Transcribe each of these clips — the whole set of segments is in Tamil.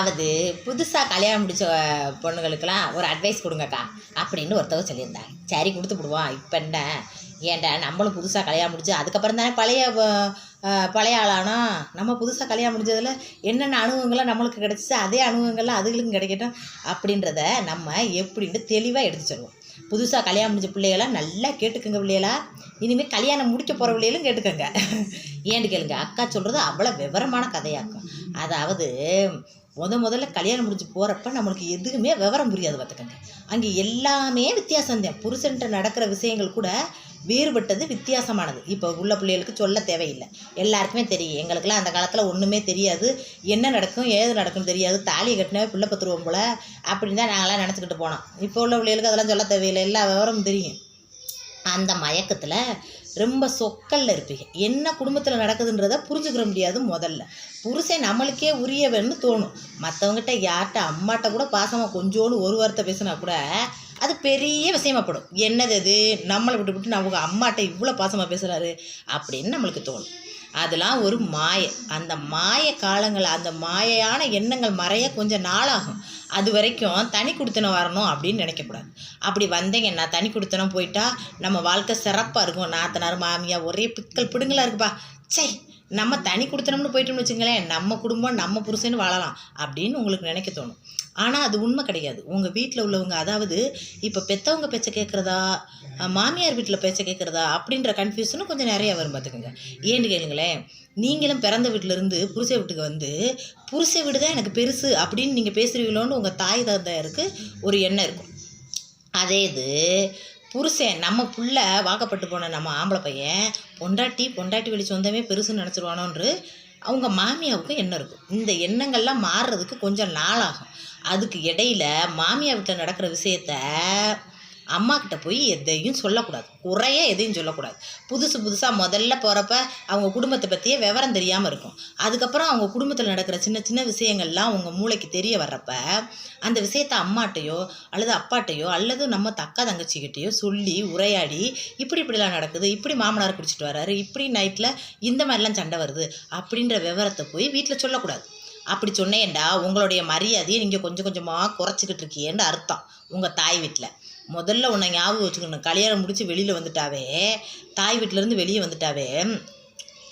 அதாவது புதுசாக கல்யாணம் முடிச்ச பொண்ணுகளுக்கெல்லாம் ஒரு அட்வைஸ் கொடுங்கக்கா அப்படின்னு ஒருத்தவங்க சொல்லியிருந்தாங்க. சரி கொடுத்து விடுவோம். இப்போ என்ன? ஏன்டா நம்மளும் புதுசாக கல்யாணம் முடிச்சு அதுக்கப்புறம் தானே பழைய பழைய ஆளானா? நம்ம புதுசாக கல்யாணம் முடிஞ்சதில் என்னென்ன அனுபவங்கள்லாம் நம்மளுக்கு கிடச்சிச்சு அதே அனுபவங்கள்லாம் அதுகளுக்கும் கிடைக்கட்டும் அப்படின்றத நம்ம எப்படின்னு தெளிவாக எடுத்து சொல்லுவோம். புதுசாக கல்யாணம் முடிஞ்ச பிள்ளைகளாம் நல்லா கேட்டுக்கோங்க பிள்ளைகளா. இனிமேல் கல்யாணம் முடிக்க போகிற பிள்ளைகளும் கேட்டுக்கோங்க. ஏன்னு கேளுங்க அக்கா சொல்கிறது அவ்வளோ விவரமான கதையாக்கும் அதாவது முத முதல்ல கல்யாணம் முடிஞ்சு போகிறப்ப நம்மளுக்கு எதுவுமே விவரம் புரியாது பார்த்துக்கோங்க. அங்கே எல்லாமே வித்தியாசம் தான் புருஷன்ட்ட நடக்கிற விஷயங்கள் கூட வேறுபட்டது வித்தியாசமானது. இப்போ உள்ள பிள்ளைகளுக்கு சொல்ல தேவையில்லை. எல்லாருக்குமே தெரியும். எங்களுக்கெல்லாம் அந்த காலத்தில் ஒன்றுமே தெரியாது. என்ன நடக்கும் ஏது நடக்கும் தெரியாது. தாலியை கட்டினாவே பிள்ளை பத்துருவோம் போல் அப்படின்னு தான் நாங்களாம் நினச்சிக்கிட்டு போனோம். இப்போ உள்ள பிள்ளைகளுக்கு அதெல்லாம் சொல்ல தேவையில்லை. எல்லா விவரமும் தெரியும். அந்த மயக்கத்தில் ரொம்ப சொக்கல்ல இருப்பீங்க. என்ன குடும்பத்தில் நடக்குதுன்றத புரிஞ்சுக்கிற முடியாது முதல்ல. புருஷன் நம்மளுக்கே உரியவன்னு தோணும். மற்றவங்ககிட்ட யார்கிட்ட அம்மாட்ட கூட பாசமாக கொஞ்சோண்டு ஒரு வார்த்தை பேசினா கூட அது பெரிய விஷயமாப்படும் என்னது அது? நம்மளை விட்டு விட்டு அவங்க அம்மாட்ட இவ்வளோ பாசமாக பேசுகிறாரு அப்படின்னு நம்மளுக்கு தோணும். அதெல்லாம் ஒரு மாய. அந்த மாய காலங்கள் அந்த மாயையான எண்ணங்கள் மறைய கொஞ்சம் நாளாகும். அது வரைக்கும் தனி கொடுத்தனம் வரணும் அப்படின்னு நினைக்கக்கூடாது. அப்படி வந்தீங்கன்னா தனி கொடுத்தனம் போயிட்டா நம்ம வாழ்க்கை சிறப்பாக இருக்கும். நாத்தனார் மாமியா ஒரே பிக்கல் பிடுங்களாக இருக்குப்பா. சை நம்ம தனி கொடுத்தனம்னு போயிட்டோம்னு வச்சுங்களேன் நம்ம குடும்பம் நம்ம புருஷன்னு வாழலாம் அப்படின்னு உங்களுக்கு நினைக்க தோணும். ஆனால் அது உண்மை கிடையாது. உங்கள் வீட்டில் உள்ளவங்க அதாவது இப்போ பெற்றவங்க பேச்சை கேட்குறதா மாமியார் வீட்டில் பேச்சை கேட்குறதா அப்படின்ற கன்ஃபியூஷனும் கொஞ்சம் நிறையா வரும் பார்த்துக்கோங்க. ஏன்னு கேளுங்களேன் நீங்களும் பிறந்த வீட்டிலேருந்து புருஷ வீட்டுக்கு வந்து புருஷ வீடு தான் எனக்கு பெருசு அப்படின்னு நீங்கள் பேசுகிறீங்களோன்னு உங்கள் தாய் தந்தையருக்கு ஒரு எண்ணம் இருக்கும். அதே இது புருஷன் நம்ம புள்ள வாக்கப்பட்டு போன நம்ம ஆம்பளை பையன் பொண்டாட்டி பொண்டாட்டி வெளி சொந்தமே பெருசுன்னு நினச்சிருவானோன்று அவங்க மாமியாவுக்கு எண்ணம் இருக்கும் இந்த எண்ணங்கள்லாம் மாறுறதுக்கு கொஞ்சம் நாளாகும். அதுக்கு இடையில மாமியா வீட்டில் நடக்கிற விஷயத்த அம்மா கிட்ட போய் எதையும் சொல்லக்கூடாது. குறைய எதையும் சொல்லக்கூடாது. புதுசு புதுசாக முதல்ல போகிறப்ப அவங்க குடும்பத்தை பற்றியே விவரம் தெரியாமல் இருக்கும். அதுக்கப்புறம் அவங்க குடும்பத்தில் நடக்கிற சின்ன சின்ன விஷயங்கள்லாம் அவங்க மூளைக்கு தெரிய வர்றப்ப அந்த விஷயத்த அம்மாட்டையோ அல்லது அப்பாட்டையோ அல்லது நம்ம தக்கா தங்கச்சிக்கிட்டேயோ சொல்லி உரையாடி இப்படி இப்படிலாம் நடக்குது இப்படி மாமனார் குடிச்சிட்டு வர்றாரு இப்படி நைட்டில் இந்த மாதிரிலாம் சண்டை வருது அப்படின்ற விவரத்தை போய் வீட்டில் சொல்லக்கூடாது. அப்படி சொன்னேன்டா உங்களுடைய மரியாதையை நீங்கள் கொஞ்சம் கொஞ்சமாக குறைச்சிக்கிட்டு இருக்கீங்கன்னு அர்த்தம் உங்கள் தாய் வீட்டில் முதல்ல உன்னை ஞாபகம் வச்சுக்கணும். கல்யாணம் முடித்து வெளியில் வந்துட்டாவே தாய் வீட்டிலேருந்து வெளியே வந்துட்டாவே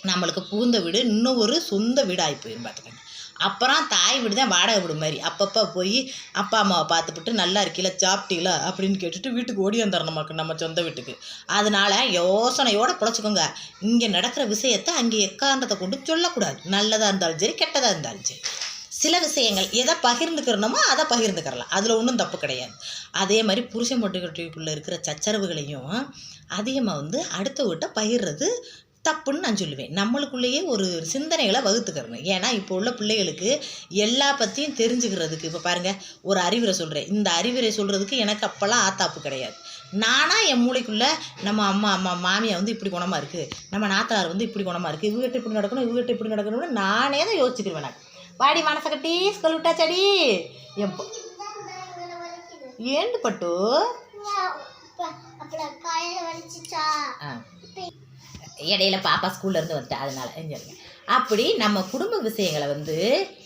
நம்மளுக்கு புகுந்த வீடு இன்னும் ஒரு சொந்த வீடு ஆகி போயிடும் பார்த்துக்கோங்க. அப்புறம் தாய் வீடு தான் வாடகை வீடு மாதிரி. அப்பப்போ போய் அப்பா அம்மாவை பார்த்துப்புட்டு நல்லா இருக்கீல சாப்பிட்டீங்களா? அப்படின்னு கேட்டுட்டு வீட்டுக்கு ஓடி வந்துடணுமாக்கு நம்ம சொந்த வீட்டுக்கு. அதனால் யோசனையோடு பிழைச்சிக்கோங்க. இங்கே நடக்கிற விஷயத்தை அங்கே எக்காரணத்தை கொண்டு சொல்லக்கூடாது. நல்லதாக இருந்தாலும் சரி கெட்டதாக இருந்தாலும் சரி. சில விஷயங்கள் எதை பகிர்ந்துக்கிறணுமோ அதை பகிர்ந்துக்கிறலாம். அதில் ஒன்றும் தப்பு கிடையாது. அதே மாதிரி புருஷன் பொட்டுக்குள்ளே இருக்கிற சச்சரவுகளையும் அதிகமாக வந்து அடுத்த வீட்டை பகிர்றது தப்புன்னு நான் சொல்லுவேன். நம்மளுக்குள்ளேயே ஒரு சிந்தனைகளை வகுத்துக்கிறணும். ஏன்னா இப்போ உள்ள பிள்ளைகளுக்கு எல்லா பற்றியும் தெரிஞ்சுக்கிறதுக்கு இப்போ பாருங்கள் ஒரு அறிவுரை சொல்கிறேன் இந்த அறிவுரை சொல்கிறதுக்கு எனக்கு அப்போல்லாம் ஆத்தாப்பு கிடையாது. நானாக என் மூளைக்குள்ளே நம்ம அம்மா அம்மா மாமியா வந்து இப்படி குணமாக இருக்குது நம்ம நாத்தனார் வந்து இப்படி குணமாக இருக்குது இவகிட்ட இப்படி நடக்கணும் இவங்ககிட்ட இப்படி நடக்கணும்னு நானே தான் யோசிச்சுக்கிருவேன் நான். வாடி மனசை கட்டி ஸ்கூல் விட்டா என் எப்போ ஏண்டு பட்டு? இடையில பாப்பா ஸ்கூல்ல இருந்து வந்துட்டா அதனால. சொல்லுங்க அப்படி நம்ம குடும்ப விஷயங்களை வந்து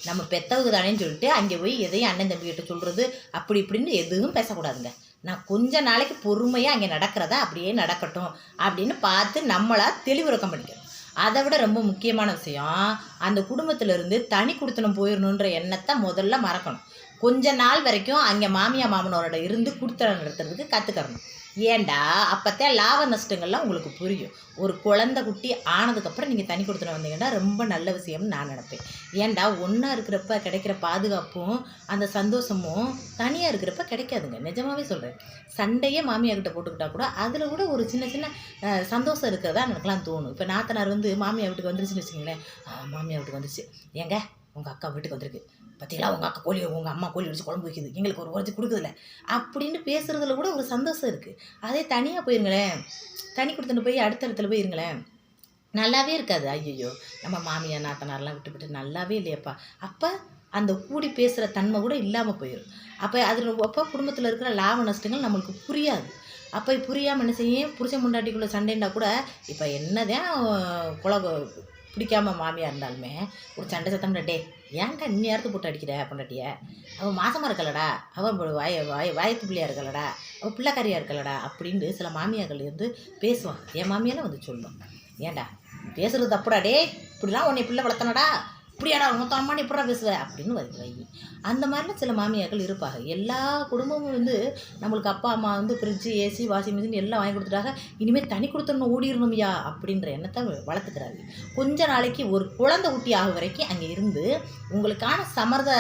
நம்ம பெத்தவங்க தானேன்னு சொல்லிட்டு அங்கே போய் எதையும் அண்ணன் தம்பி கிட்ட சொல்கிறது அப்படி இப்படின்னு எதுவும் பேசக்கூடாதுங்க. நான் கொஞ்ச நாளைக்கு பொறுமையாக அங்கே நடக்கிறதா அப்படியே நடக்கட்டும் அப்படின்னு பார்த்து நம்மளாக தெளிவுறக்கம் பண்ணிக்கணும். அதை விட ரொம்ப முக்கியமான விஷயம் அந்த குடும்பத்துல இருந்து தனி குடித்தனம் போயிடணுன்ற எண்ணத்தை முதல்ல மறக்கணும். கொஞ்ச நாள் வரைக்கும் அங்கே மாமியா மாமனோரோட இருந்து குடுத்தனம் நடத்துறதுக்கு கற்றுக்கறணும் ஏன்டா அப்போத்தான் லாப நஷ்டங்கள்லாம் உங்களுக்கு புரியும். ஒரு குழந்தை குட்டி ஆனதுக்கப்புறம் நீங்கள் தனி கொடுத்துட்டு வந்தீங்கன்னா ரொம்ப நல்ல விஷயம்னு நான் நினைப்பேன். ஏன்டா ஒன்றா இருக்கிறப்ப கிடைக்கிற பாதுகாப்பும் அந்த சந்தோஷமும் தனியாக இருக்கிறப்ப கிடைக்காதுங்க. நிஜமாகவே சொல்கிறேன் சண்டையே மாமியார் கிட்ட போட்டுக்கிட்டா கூட அதில் கூட ஒரு சின்ன சின்ன சந்தோஷம் இருக்கிறதா எனக்குலாம் தோணும். இப்போ நாத்தனார் வந்து மாமியார் வீட்டுக்கு வந்துருச்சுன்னு வச்சுங்களேன் மாமியார் வீட்டுக்கு வந்துருச்சு. ஏங்க? உங்கள் அக்கா வீட்டுக்கு வந்திருக்கு. பார்த்தீங்களா உங்கள் அக்கா கோழி உங்கள் அம்மா கோழி வச்சு குழம்பு வைக்குது. எங்களுக்கு ஒரு உரைச்சி கொடுக்குதுல அப்படின்னு பேசுகிறதுல கூட ஒரு சந்தோஷம் இருக்குது அதே தனியாக போயிருங்களேன். தனி கொடுத்துட்டு போய் அடுத்த இடத்துல போயிருங்களேன். நல்லாவே இருக்காது. ஐயையோ. நம்ம மாமியார் நாத்தனார்லாம் விட்டு விட்டு நல்லாவே இல்லையப்பா. அப்போ அந்த கூடி பேசுகிற தன்மை கூட இல்லாமல் போயிடும் அப்போ அதில் அப்போ குடும்பத்தில் இருக்கிற லாப நஷ்டங்கள் நம்மளுக்கு புரியாது. அப்போ புரியாமல் என்ன செய்யும்? புருஷன் முண்டாட்டிக்குள்ளே சண்டைன்னா கூட இப்போ என்னதான் குழ பிடிக்காம மாமியாக இருந்தாலுமே ஒரு சண்டை சத்தம் டே ஏன்டா இன்னி நேரத்து போட்டு அடிக்கிற பொண்டாட்டிய? அவள் மாசமாக இருக்கலடா அவன் வாய வாய வாயத்து பிள்ளையா இருக்கலடா அவள் பிள்ளைக்காரியாக இருக்கலடா அப்படின்னு சில மாமியார்கள் இருந்து பேசுவாங்க. என் மாமியால வந்து சொல்லும். ஏன்டா? பேசுறது தப்புடா டே இப்படிலாம் உன்னை பிள்ளை வளர்த்தனடா? இப்படியாடா மொத்தம் அம்மா இப்படா பேசுவ? அப்படின்னு வந்து வை அந்த மாதிரிலாம் சில மாமியார்கள் இருப்பாங்க. எல்லா குடும்பமும் வந்து நம்மளுக்கு அப்பா அம்மா வந்து ஃப்ரிட்ஜு ஏசி வாஷிங் மிஷின் எல்லாம் வாங்கி கொடுத்துட்டாங்க. இனிமேல் தனி கொடுத்துடணும் ஓடிடணும்யா? அப்படின்ற எண்ணத்தை வளர்த்துக்கிறாங்க கொஞ்ச நாளைக்கு ஒரு குழந்தை ஊட்டி ஆகும் வரைக்கும் அங்கே இருந்து உங்களுக்கான சமர்த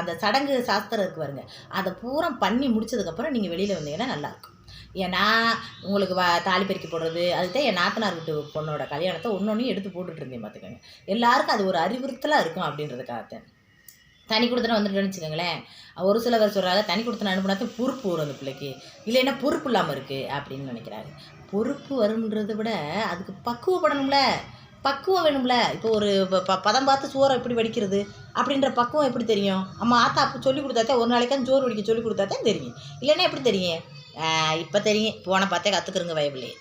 அந்த சடங்கு சாஸ்திரம் இருக்கு பாருங்க. அதை பூரா பண்ணி முடிச்சதுக்கப்புறம் நீங்கள் வெளியில் வந்தீங்கன்னா நல்லாயிருக்கும் ஏன்னா உங்களுக்கு வ தாலி பெருக்கி போடுறது அதுதான் என் நாத்தனார் வீட்டு பொண்ணோட கல்யாணத்தை ஒன்று எடுத்து போட்டுட்டு இருந்தேன் பார்த்துக்கோங்க. எல்லாருக்கும் அது ஒரு அறிவுறுத்தலாக இருக்கும் அப்படின்றதுக்காகத்தான் தனி. கொடுத்தன வந்துட்டு வச்சுக்கோங்களேன். ஒரு சில பேர் சொல்கிறாங்க தனி கொடுத்தன அனுப்புனாதான் பொறுப்பு வரும் அந்த பிள்ளைக்கு. இல்லைன்னா பொறுப்பு இல்லாமல் இருக்குது அப்படின்னு நினைக்கிறாங்க பொறுப்பு வரும்ன்றதை விட அதுக்கு பக்குவப்படணும்ல. பக்குவம் வேணும்ல. இப்போ ஒரு ப- ப- பதம் பார்த்து சோறை எப்படி வடிக்கிறது? அப்படின்ற பக்குவம் எப்படி தெரியும்? அம்மா ஆத்தா அப்போ சொல்லி கொடுத்தாத்தே ஒரு நாளைக்காவது சோறு வடிக்க சொல்லி கொடுத்தாத்தான் தெரியும். இல்லைன்னா எப்படி தெரியும்? இப்போ தெரியும். போன பார்த்தே கற்றுக்குறங்க வயபிள்ளையே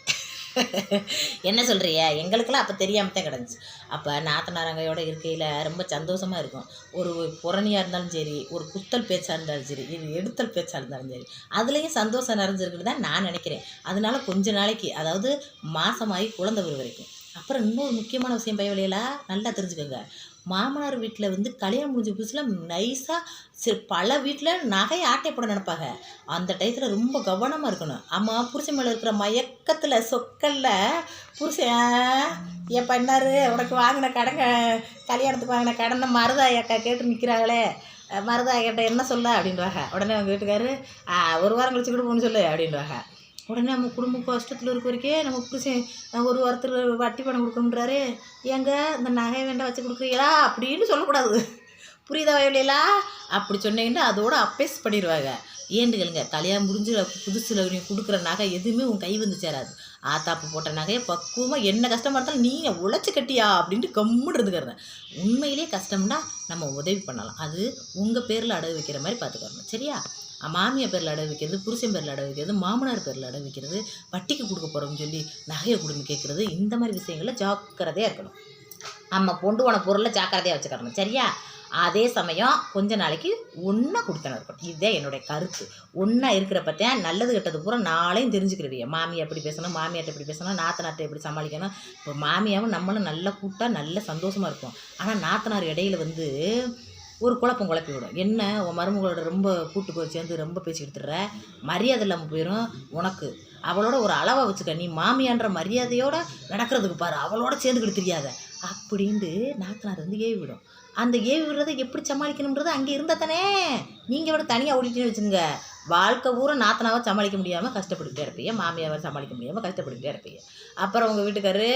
என்ன சொல்கிறிய எங்களுக்கெல்லாம் அப்போ தெரியாமல் தான் கிடந்துச்சு. அப்போ நாத்தனாரங்கையோட இருக்கையில் ரொம்ப சந்தோஷமாக இருக்கும். ஒரு புறணியாக இருந்தாலும் சரி ஒரு குத்தல் பேச்சாக இருந்தாலும் சரி இது எடுத்தல் பேச்சாக இருந்தாலும் சரி அதுலேயும் சந்தோஷம் நிறைஞ்சிருக்குன்னு தான் நான் நினைக்கிறேன். அதனால கொஞ்ச நாளைக்கு அதாவது மாதமாகி குழந்தை வரும் வரைக்கும். அப்புறம் இன்னொரு முக்கியமான விஷயம் பயவழியெல்லாம் நல்லா தெரிஞ்சுக்கோங்க. மாமனார் வீட்டில் வந்து கல்யாணம் முடிஞ்ச புதுசில் நைஸாக சரி பல வீட்டில் நகை ஆட்டை போட நினைப்பாங்க. அந்த டயத்தில் ரொம்ப கவனமாக இருக்கணும். ஆமாம் புருஷன் மேலே இருக்கிற மயக்கத்தில் சொக்கல்ல புருஷன் ஏன் பண்ணாரு உனக்கு வாங்கின கடங்க கல்யாணத்துக்கு வாங்கின கடனை மருதாய் அக்கா கேட்டு நிற்கிறாங்களே மருதாய் கிட்ட என்ன சொல்ல? அப்படின்றாங்க உடனே அவங்க வீட்டுக்காரு ஒரு வாரம் கழிச்சு கூட போகணும்னு சொல்லு. அப்படின்றாங்க உடனே நம்ம குடும்ப கஷ்டத்தில் இருக்க வரைக்கும் நம்ம புருஷன் ஒரு வாரத்தில் வட்டி பணம் கொடுக்கணுன்றாரு ஏங்க இந்த நகை வேண்டாம் வச்சு கொடுக்குறீங்களா? அப்படின்னு சொல்லக்கூடாது. புரியுதா வயலையிலா அப்படி சொன்னீங்கன்னா அதோட அப்பேஸ் பண்ணிடுவாங்க ஏன்னு கேளுங்க கல்யாணம் முடிஞ்சு புதுசில் நீ கொடுக்குற நகை எதுவுமே உன் கை வந்து சேராது. ஆத்தாப்பு போட்ட நகையை பக்குவமாக என்ன கஷ்டமாக இருந்தாலும் நீங்கள் உழைச்சி கட்டியா அப்படின்ட்டு கம்முன்னு இருந்துக்கிறேன் உண்மையிலேயே கஷ்டம்னா நம்ம உதவி பண்ணலாம். அது உங்கள் பேரில் அடகு வைக்கிற மாதிரி பார்த்துக்கணும் சரியா? மாமியார் பேரில் அடகு வைக்கிறது புருஷன் பேரில் அடகு வைக்கிறது மாமனார் பேரில் அடகு வைக்கிறது வட்டிக்கு கொடுக்க போகிறோம்னு சொல்லி நகையை கொடுங்க கேட்குறது இந்த மாதிரி விஷயங்களில் ஜாக்கிரதையாக இருக்கணும். நம்ம கொண்டு போன பொருளை ஜாக்கிரதையாக வச்சுக்கணும் சரியா? அதே சமயம் கொஞ்ச நாளைக்கு ஒன்றா கொடுத்தனம் இருக்கணும் இதுதான் என்னுடைய கருத்து. ஒன்றா இருக்கிற பற்றியா நல்லது கெட்டது பூரா நாளையும் தெரிஞ்சுக்கிடுவீங்க மாமியை எப்படி பேசணும்? மாமியார்ட்ட எப்படி பேசணும்? நாத்தனார்ட்ட எப்படி சமாளிக்கணும்? இப்போ மாமியாவும் நம்மளும் நல்லா கூட்டாக நல்ல சந்தோஷமாக இருக்கும் ஆனால் நாத்தனார் இடையில வந்து ஒரு குழப்பம் குழப்பி விடும். என்ன உன் மருமகளோட ரொம்ப கூட்டு போய் சேர்ந்து ரொம்ப பேசி எடுத்துடுற? மரியாதை இல்லாமல் போயிடும் உனக்கு. அவளோட ஒரு அளவை வச்சுக்க. நீ மாமியான்ற மரியாதையோட நடக்கிறதுக்கு பாரு. அவளோட சேர்ந்துக்கிட்டு தெரியாத. அப்படின்ட்டு நாத்தனார் வந்து ஏவி விடும். அந்த ஏவி விடுறதை எப்படி சமாளிக்கணுன்றது அங்கே இருந்தால் தானே? நீங்கள் விட தனியாக ஓடிட்டுன்னு வச்சுங்க வாழ்க்கை பூரா நாத்தனாவை சமாளிக்க முடியாமல் கஷ்டப்பட்டுக்கிட்டே இருப்பீங்க. மாமியாவை சமாளிக்க முடியாமல் கஷ்டப்பட்டுக்கிட்டே இருப்பீங்க. அப்புறம் உங்கள் வீட்டுக்காரு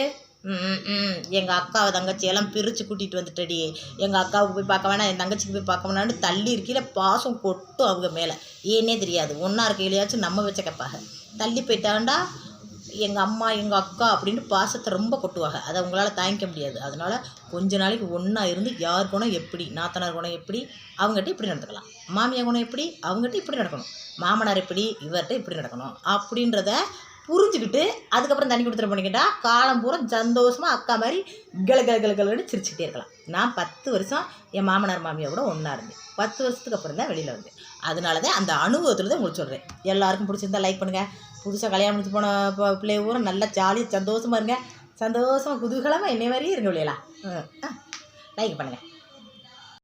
எங்கள் அக்காவை தங்கச்சியெல்லாம் பிரித்து கூட்டிகிட்டு வந்துட்டடி. எங்கள் அக்காவுக்கு போய் பார்க்க வேணாம் என் தங்கச்சிக்கு போய் பார்க்க வேணாம்னு தள்ளி இருக்கையில் பாசம் கொட்டும் அவங்க மேலே. ஏன்னே தெரியாது. ஒன்றா இருக்கையிலையாச்சும் நம்ம வச்ச கப்பாக. தள்ளி போயிட்டாண்டா எங்கள் அம்மா எங்கள் அக்கா அப்படின்னு பாசத்தை ரொம்ப கொட்டுவாங்க. அதை அவங்களால தாங்கிக்க முடியாது. அதனால் கொஞ்ச நாளைக்கு ஒன்றா இருந்து யார் குணம் எப்படி நாத்தனார் குணம் எப்படி அவங்ககிட்ட இப்படி நடந்துக்கலாம். மாமியார் குணம் எப்படி அவங்ககிட்ட இப்படி நடக்கணும். மாமனார் எப்படி இவர்கிட்ட இப்படி நடக்கணும். அப்படின்றத புரிஞ்சுக்கிட்டு அதுக்கப்புறம் தண்ணி கொடுத்துட பண்ணிக்கிட்டா காலம் பூரா சந்தோஷமாக அக்கா மாதிரி கல கல கல கலன்னு சிரிச்சுட்டே இருக்கலாம். நான் பத்து வருஷம் என் மாமனார் மாமியார் ஒன்றா இருந்தேன். பத்து வருஷத்துக்கு அப்புறம் தான் வெளியில் வந்தேன். அதனால தான் அந்த அனுபவத்தில் தான் உங்களுக்கு சொல்கிறேன் எல்லாருக்கும் பிடிச்சிருந்தா லைக் பண்ணுங்கள் புதுசாக கல்யாணம் முடிச்சு போன பிள்ளைய ஊரும் நல்லா ஜாலியாக சந்தோஷமாக இருங்க. சந்தோஷமாக குதூகலமாக என்னை மாதிரியே இருங்க பிள்ளைகளா லைக் பண்ணுங்கள்